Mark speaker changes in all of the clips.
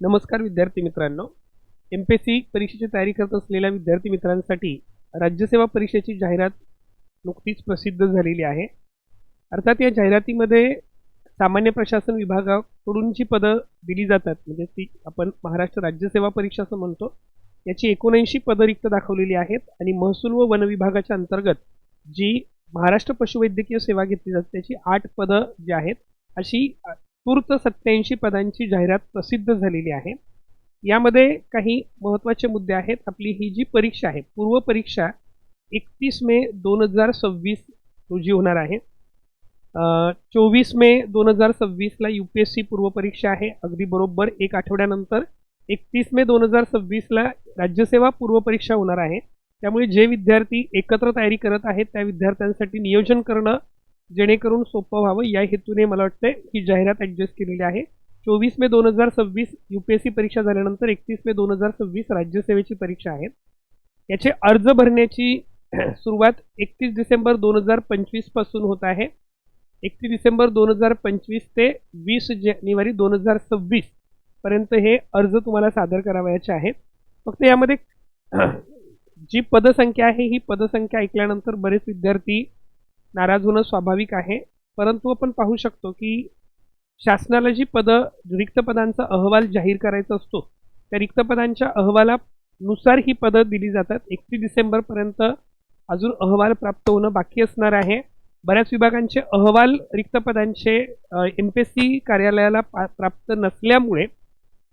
Speaker 1: नमस्कार विद्यार्थी मित्रांनो. एम पी एस सी परीक्षेची तयारी करत असलेल्या विद्यार्थी मित्रांसाठी राज्यसेवा परीक्षेची जाहिरात नुकतीच प्रसिद्ध झालेली आहे. अर्थात या जाहिरातीमध्ये सामान्य प्रशासन विभागाकडून जी पदं दिली जातात. म्हणजे ती आपण महाराष्ट्र राज्यसेवा परीक्षा असं म्हणतो. याची एकोणऐंशी पदं रिक्त दाखवलेली आहेत आणि महसूल व वन विभागाच्या अंतर्गत जी महाराष्ट्र पशुवैद्यकीय सेवा घेतली जाते त्याची आठ पदं जी आहेत अशी तूर्त सत्याऐंशी पदांची जाहिरात प्रसिद्ध झालेली आहे. यामध्ये काही महत्त्वाचे मुद्दे आहेत. आपली ही जी परीक्षा आहे पूर्व परीक्षा एकतीस मे दोन हजार सव्वीस रोजी होणार आहे. चोवीस मे दोन हजार सव्वीसला यू पी एस सी पूर्वपरीक्षा आहे. अगदी बरोबर एक आठवड्यानंतर एकतीस मे दोन हजार सव्वीसला राज्यसेवा पूर्वपरीक्षा होणार आहे. त्यामुळे जे विद्यार्थी एकत्र तयारी करत आहेत त्या विद्यार्थ्यांसाठी नियोजन करणं जेणेकरून सोपं व्हावं. या हेतूने मला वाटतं ही जाहिरात ॲडजस्ट केलेली आहे. चोवीस मे दोन हजार सव्वीस यू पी एस सी परीक्षा झाल्यानंतर एकतीस मे दोन हजार सव्वीस राज्यसेवेची परीक्षा आहे. याचे अर्ज भरण्याची सुरुवात एकतीस डिसेंबर दोन हजार पंचवीसपासून होत आहे. एकतीस डिसेंबर दोन हजार पंचवीस ते वीस जानेवारी दोन हजार सव्वीस पर्यंत हे अर्ज तुम्हाला सादर करावयाचे आहेत. फक्त यामध्ये जी पदसंख्या आहे ही पदसंख्या ऐकल्यानंतर बरेच विद्यार्थी नाराज होणं स्वाभाविक आहे. परंतु आपण पाहू शकतो की शासनाला जी पदं रिक्त पदांचा अहवाल जाहीर करायचा असतो त्या रिक्त पदांच्या अहवालानुसार ही पदं दिली जातात. एकतीस डिसेंबरपर्यंत अजून अहवाल प्राप्त होणं बाकी असणार आहे. बऱ्याच विभागांचे अहवाल रिक्त पदांचे एम पी एस सी कार्यालयाला पा प्राप्त नसल्यामुळे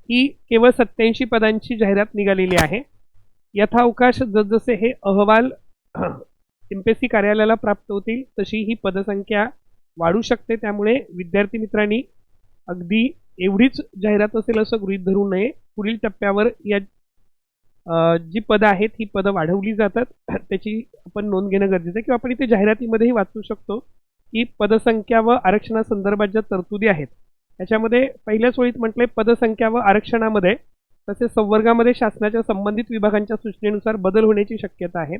Speaker 1: ही केवळ सत्याऐंशी पदांची जाहिरात निघालेली आहे. यथावकाश जसजसे हे अहवाल एम पी एस सी कार्यालयाला प्राप्त होतील तशी ही पदसंख्या वाढू शकते. त्यामुळे विद्यार्थी मित्रांनी अगदी एवढीच जाहिरात असेल असं गृहीत धरू नये. पुढील टप्प्यावर या जी पदं आहेत ही पदं वाढवली जातात. त्याची आपण नोंद घेणं गरजेचं आहे. किंवा आपण इथे जाहिरातीमध्येही वाचू शकतो की पदसंख्या व आरक्षणासंदर्भात ज्या तरतुदी आहेत त्याच्यामध्ये पहिल्याच ओळीत म्हटले पदसंख्या व आरक्षणामध्ये तसेच संवर्गामध्ये शासनाच्या संबंधित विभागांच्या सूचनेनुसार बदल होण्याची शक्यता आहे.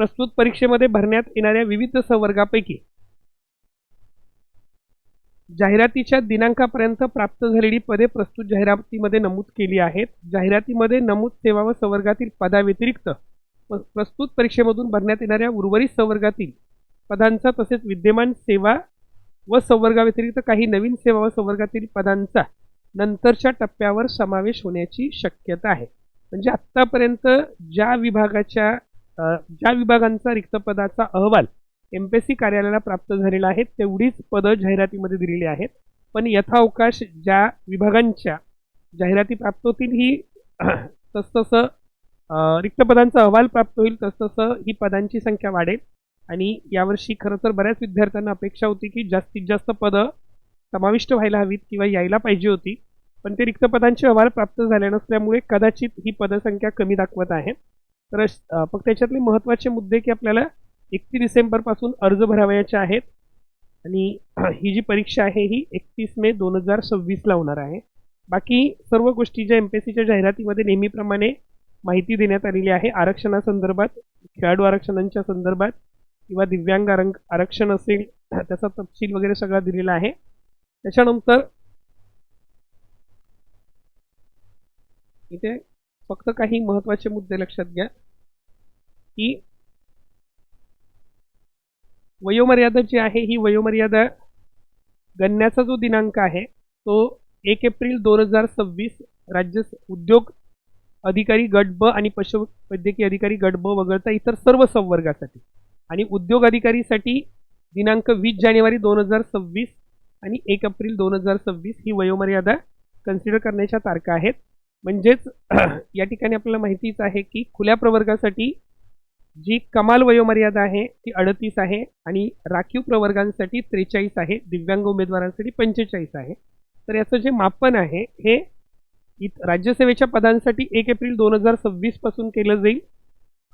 Speaker 1: प्रस्तुत परीक्षेमध्ये भरण्यात येणाऱ्या विविध संवर्गापैकी जाहिरातीच्या दिनांकापर्यंत प्राप्त झालेली पदे प्रस्तुत जाहिरातीमध्ये नमूद केली आहेत. जाहिरातीमध्ये नमूद सेवा व संवर्गातील पदाव्यतिरिक्त प- प्रस्तुत परीक्षेमधून भरण्यात येणाऱ्या उर्वरित संवर्गातील पदांचा तसेच विद्यमान सेवा व संवर्गाव्यतिरिक्त काही नवीन सेवा व संवर्गातील पदांचा नंतरच्या टप्प्यावर समावेश होण्याची शक्यता आहे. म्हणजे आत्तापर्यंत ज्या विभागाच्या ज्या विभागांचा रिक्त पदाचा अहवाल एम पी एस सी कार्यालयाला प्राप्त झालेला आहे तेवढीच पदं जाहिरातीमध्ये दिलेली आहेत. पण यथावकाश ज्या विभागांच्या जाहिराती प्राप्त होतील ही तसतसं रिक्त पदांचा अहवाल प्राप्त होईल तसतसं ही पदांची संख्या वाढेल. आणि यावर्षी खरं तर बऱ्याच विद्यार्थ्यांना अपेक्षा होती की जास्तीत जास्त पदं समाविष्ट व्हायला हवीत किंवा यायला पाहिजे होती. पण ते रिक्त पदांचे अहवाल प्राप्त झाले नसल्यामुळे कदाचित ही पदसंख्या कमी दाखवत आहे. तर फक्त याच्यातले महत्त्वाचे मुद्दे की आपल्याला एकतीस डिसेंबरपासून अर्ज भरावयाचे आहेत. आणि ही जी परीक्षा आहे ही एकतीस मे दोन हजार सव्वीसला होणार आहे. बाकी सर्व गोष्टी ज्या एम पी एस सीच्या जाहिरातीमध्ये नेहमीप्रमाणे माहिती देण्यात आलेली आहे आरक्षणासंदर्भात खेळाडू आरक्षणांच्या संदर्भात किंवा दिव्यांग आरंग आरक्षण असेल त्याचा तपशील वगैरे सगळा दिलेला आहे. त्याच्यानंतर इथे फक्त काही महत्त्वाचे मुद्दे लक्षात घ्या. की वयोमर्यादा जी आहे ही वयोमर्यादा गणण्याचा जो दिनांक आहे तो एक एप्रिल दोन हजार सव्वीस राज्य उद्योग अधिकारी गट ब आणि पशुवैद्यकीय अधिकारी गट ब वगळता इतर सर्व संवर्गासाठी आणि उद्योग अधिकारीसाठी दिनांक वीस जानेवारी दोन हजार सव्वीस आणि एक एप्रिल दोन हजार सव्वीस ही वयोमर्यादा कन्सिडर करण्याच्या तारखा आहेत. म्हणजेच या ठिकाणी आपल्याला माहितीच आहे की खुल्या प्रवर्गासाठी जी कमाल वयोमर्यादा आहे ती अडतीस आहे आणि राखीव प्रवर्गांसाठी त्रेचाळीस आहे दिव्यांग उमेदवारांसाठी पंचेचाळीस आहे. तर याचं जे मापन आहे हे इत राज्यसेवेच्या पदांसाठी एक एप्रिल दोन हजार सव्वीसपासून केलं जाईल.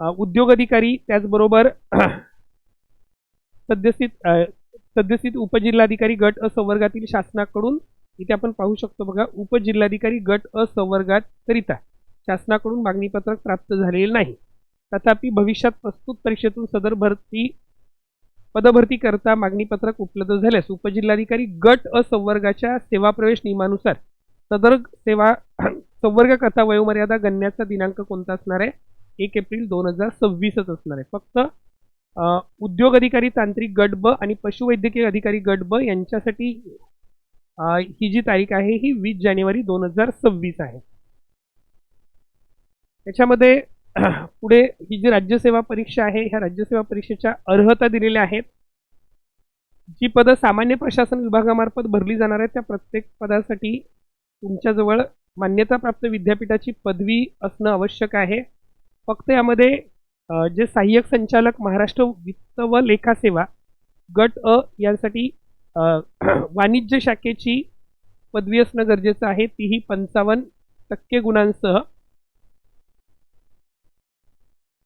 Speaker 1: उद्योग अधिकारी त्याचबरोबर सद्यस्थित सद्यस्थित उपजिल्हाधिकारी गट असंवर्गातील शासनाकडून इथे आपण पाहू शकतो बघा उपजिल्हाधिकारी गट असंवर्गात करिता शासनाकडून मागणीपत्रक प्राप्त झालेले नाही. तथापि भविष्यात प्रस्तुत परीक्षेतून सदर भरती पदभरती करता मागणीपत्रक उपलब्ध झाल्यास उपजिल्हाधिकारी गट असंवर्गाच्या सेवा प्रवेश नियमानुसार सदर सेवा संवर्गकता वयोमर्यादा गणण्याचा दिनांक कोणता असणार आहे? एक एप्रिल दोन हजार सव्वीसच असणार आहे. फक्त उद्योग अधिकारी तांत्रिक गट ब आणि पशुवैद्यकीय अधिकारी गट ब यांच्यासाठी ही जी तारीख आहे ही वीस जानेवारी दोन हजार सव्वीस आहे. त्याच्यामध्ये पुढे ही जी राज्यसेवा परीक्षा आहे ह्या राज्यसेवा परीक्षेच्या अर्हता दिलेल्या आहेत. जी पदं सामान्य प्रशासन विभागामार्फत भरली जाणार आहेत त्या प्रत्येक पदासाठी तुमच्याजवळ मान्यताप्राप्त विद्यापीठाची पदवी असणं आवश्यक आहे. फक्त यामध्ये जे सहाय्यक संचालक महाराष्ट्र वित्त व लेखा सेवा गट अ यासाठी वाणिज्य शाखेची पदवी असणं गरजेचं आहे. तीही पंचावन्न टक्के गुणांसह.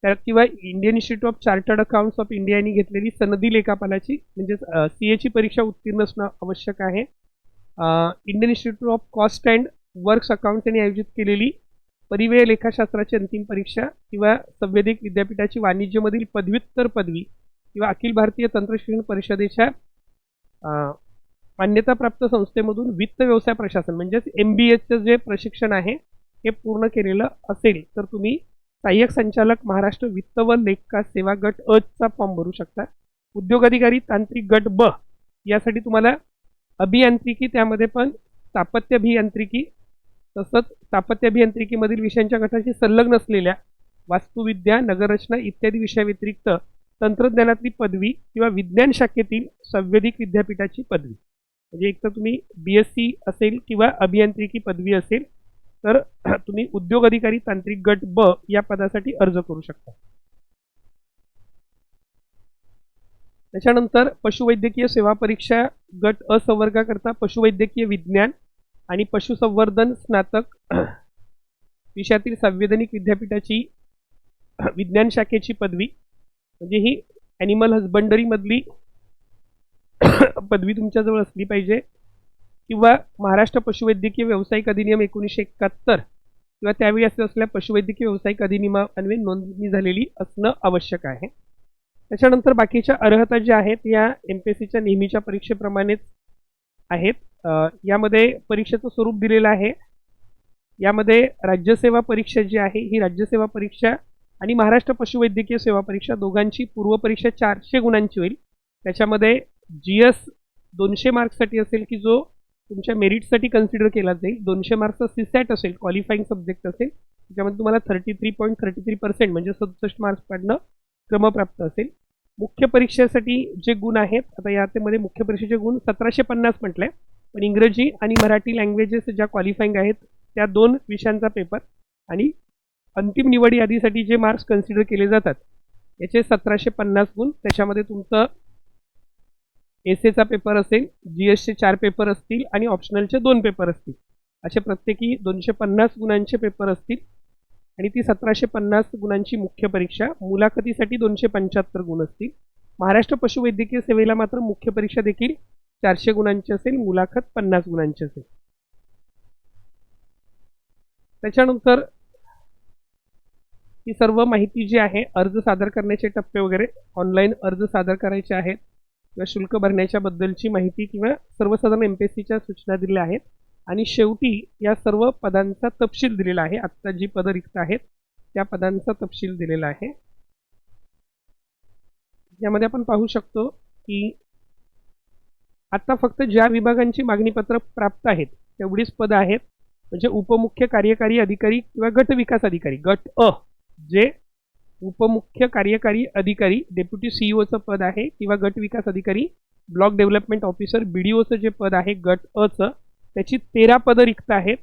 Speaker 1: त्यात किंवा Indian Institute of Chartered Accounts of इंडियाने घेतलेली सनदी लेखापालाची म्हणजेच सी एची परीक्षा उत्तीर्ण असणं आवश्यक आहे. Indian Institute of Cost and Works Accounts यांनी आयोजित केलेली परिवेय लेखाशास्त्राची अंतिम परीक्षा किंवा संवेदिक विद्यापीठाची वाणिज्यमधील पदव्युत्तर पदवी किंवा अखिल भारतीय तंत्रशिक्षण परिषदेच्या मान्यताप्राप्त संस्थेमधून वित्त व्यवसाय प्रशासन म्हणजेच एम बी एचं जे प्रशिक्षण आहे हे पूर्ण केलेलं असेल तर तुम्ही सहाय्यक संचालक महाराष्ट्र वित्त व लेखा सेवा गट अ चा फॉर्म भरू शकता. उद्योग अधिकारी तांत्रिक गट ब यासाठी तुम्हाला अभियांत्रिकी त्यामध्ये पण स्थापत्य अभियांत्रिकी तसंच स्थापत्य अभियांत्रिकीमधील विषयांच्या गटाशी संलग्न असलेल्या वास्तुविद्या नगररचना इत्यादी विषयाव्यतिरिक्त तंत्रज्ञानातली पदवी किंवा विज्ञान शाखेतील संवेदिक विद्यापीठाची पदवी. म्हणजे एक तर तुम्ही बी एस सी असेल किंवा अभियांत्रिकी पदवी असेल तर तुम्ही उद्योग अधिकारी तांत्रिक गट ब या पदासाठी अर्ज करू शकता. त्याच्यानंतर पशुवैद्यकीय सेवा परीक्षा गट असंवर्गाकरता पशुवैद्यकीय विज्ञान आणि पशुसंवर्धन स्नातक विषयातील संवैधानिक विद्यापीठाची विज्ञान शाखेची पदवी. म्हणजे ही ॲनिमल हजबंडरीमधली पदवी तुमच्याजवळ असली पाहिजे. किंवा महाराष्ट्र पशुवैद्यकीय व्यावसायिक अधिनियम एकोणीसशे एकाहत्तर किंवा त्यावेळी असं असलेल्या पशुवैद्यकीय व्यावसायिक अधिनियमान्वये नोंदणी झालेली असणं आवश्यक आहे. त्याच्यानंतर बाकीच्या अर्हता ज्या आहेत या एम पी एस सीच्या नेहमीच्या परीक्षेप्रमाणेच आहेत. यामध्ये परीक्षेचं स्वरूप दिलेलं आहे. यामध्ये राज्यसेवा परीक्षा जी आहे ही राज्यसेवा परीक्षा आणि महाराष्ट्र पशुवैद्यकीय सेवा परीक्षा दोघांची पूर्वपरीक्षा चारशे गुणांची होईल. त्याच्यामध्ये जी एस दोनशे मार्क्ससाठी असेल की जो तुमच्या मेरिटसाठी कन्सिडर केला जाईल दोनशे मार्क्सचा सीसॅट असेल क्वालिफाईंग सब्जेक्ट असेल त्याच्यामध्ये तुम्हाला thirty three point thirty three percent म्हणजे सदुसष्ट मार्क्स पाडणं क्रमप्राप्त असेल. मुख्य परीक्षेसाठी जे गुण आहेत आता यामध्ये मुख्य परीक्षेचे गुण सतराशे पन्नास म्हटलं आहे पण इंग्रजी आणि मराठी लँग्वेजेस ज्या क्वालिफाईंग आहेत त्या दोन विषयांचा पेपर आणि अंतिम निवड यादीसाठी जे मार्क्स कन्सिडर केले जातात याचे सतराशे पन्नास गुण. त्याच्यामध्ये तुमचं एस एचा पेपर असेल जी एसचे चार पेपर असतील आणि ऑप्शनलचे दोन पेपर असतील. असे प्रत्येकी दोनशे पन्नास गुणांचे पेपर असतील. आणि ती सतराशे पन्नास गुणांची मुख्य परीक्षा मुलाखतीसाठी दोनशे पंच्याहत्तर गुण असतील. महाराष्ट्र पशुवैद्यकीय सेवेला मात्र मुख्य परीक्षा देखील चारशे गुणांची असेल मुलाखत पन्नास गुणांची असेल. त्याच्यानंतर ही सर्व माहिती जी आहे अर्ज सादर करण्याचे टप्पे वगैरे ऑनलाईन अर्ज सादर करायचे आहेत. किंवा शुल्क भरण्याच्याबद्दलची माहिती किंवा सर्वसाधारण एम पी एस सीच्या सूचना दिलेल्या आहेत. आणि शेवटी या सर्व पदांचा तपशील दिलेला आहे. आत्ता जी पदं रिक्त आहेत त्या पदांचा तपशील दिलेला आहे. यामध्ये आपण पाहू शकतो की आत्ता फक्त ज्या विभागांची मागणीपत्र प्राप्त आहेत तेवढीच पदं आहेत. म्हणजे उपमुख्य कार्यकारी अधिकारी किंवा गट विकास अधिकारी गट अ. जे उपमुख्य कार्यकारी अधिकारी डेप्युटी सीईओचं पद आहे किंवा गट विकास अधिकारी block development officer B D ओचं जे पद आहे गट अचं त्याची तेरा पदं रिक्त आहेत.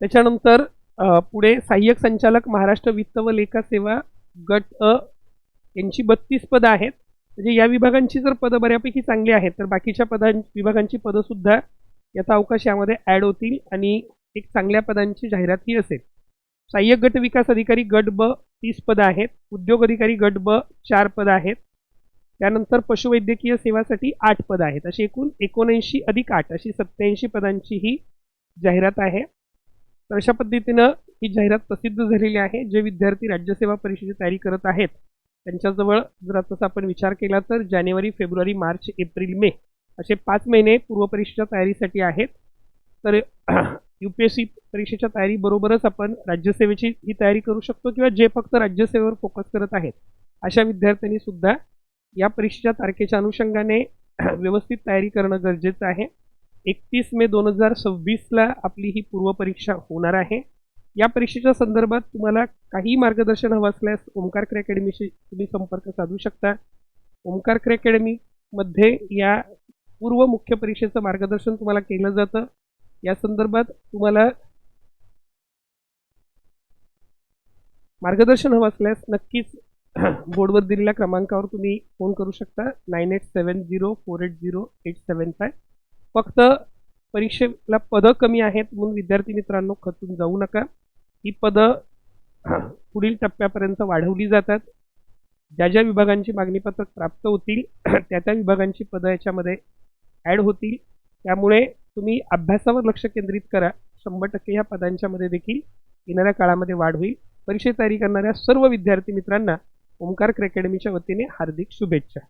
Speaker 1: त्याच्यानंतर पुढे सहाय्यक संचालक महाराष्ट्र वित्त व लेखा सेवा गट अ यांची बत्तीस पदं आहेत. म्हणजे या विभागांची जर पदं बऱ्यापैकी चांगली आहेत तर बाकीच्या पदां विभागांची पदंसुद्धा याचा अवकाश यामध्ये ॲड होतील आणि एक चांगल्या पदांची जाहिरातही असेल. सहाय्यक गट विकास अधिकारी गट ब तीस पदं आहेत. उद्योग अधिकारी गट ब चार पदं आहेत. त्यानंतर पशुवैद्यकीय सेवासाठी आठ पदं आहेत. अशी एकूण एकोणऐंशी अधिक आठ अशी सत्याऐंशी पदांची ही जाहिरात आहे. तर अशा पद्धतीनं ही जाहिरात प्रसिद्ध झालेली आहे. जे विद्यार्थी राज्यसेवा परीक्षेची तयारी करत आहेत त्यांच्याजवळ जर तसा आपण विचार केला तर जानेवारी फेब्रुवारी मार्च एप्रिल मे असे पाच महिने पूर्वपरीक्षेच्या तयारीसाठी आहेत. तर यू पी एस सी परीक्षेच्या तयारीबरोबरच आपण राज्यसेवेची ही तयारी करू शकतो किंवा जे फक्त राज्यसेवेवर फोकस करत आहेत. अशा विद्यार्थ्यांनी सुद्धा या परीक्षेच्या तारखेच्या अनुषंगाने व्यवस्थित तयारी करणं गरजेचं आहे. एकतीस मे दोन हजार सव्वीसला आपली ही पूर्वपरीक्षा होणार आहे. या परीक्षेच्या संदर्भात तुम्हाला काही मार्गदर्शन हवं असल्यास ओमकार क्रे अकॅडमीशी तुम्ही संपर्क साधू शकता. ओमकार क्रे अकॅडमीमध्ये या पूर्व मुख्य परीक्षेचं मार्गदर्शन तुम्हाला केलं जातं. या संदर्भात तुम्हाला मार्गदर्शन हवं असल्यास नक्कीच बोर्डवर दिलेल्या क्रमांकावर तुम्ही फोन करू शकता. Nine eight seven zero four eight zero eight seven five. फक्त परीक्षेला पदं कमी आहेत म्हणून विद्यार्थी मित्रांनो खचून जाऊ नका. ही पदं पुढील टप्प्यापर्यंत वाढवली जातात. ज्या ज्या विभागांची मागणीपत्रक प्राप्त होतील त्या त्या विभागांची पदं याच्यामध्ये ॲड होतील. त्यामुळे तुम्ही अभ्यासावर लक्ष केंद्रित करा. शंभर टक्के ह्या पदांच्यामध्ये देखील येणाऱ्या काळामध्ये वाढ होईल. परीक्षे तयारी करणाऱ्या सर्व विद्यार्थी मित्रांना ओंकार अकॅडमीच्या वतीने हार्दिक शुभेच्छा.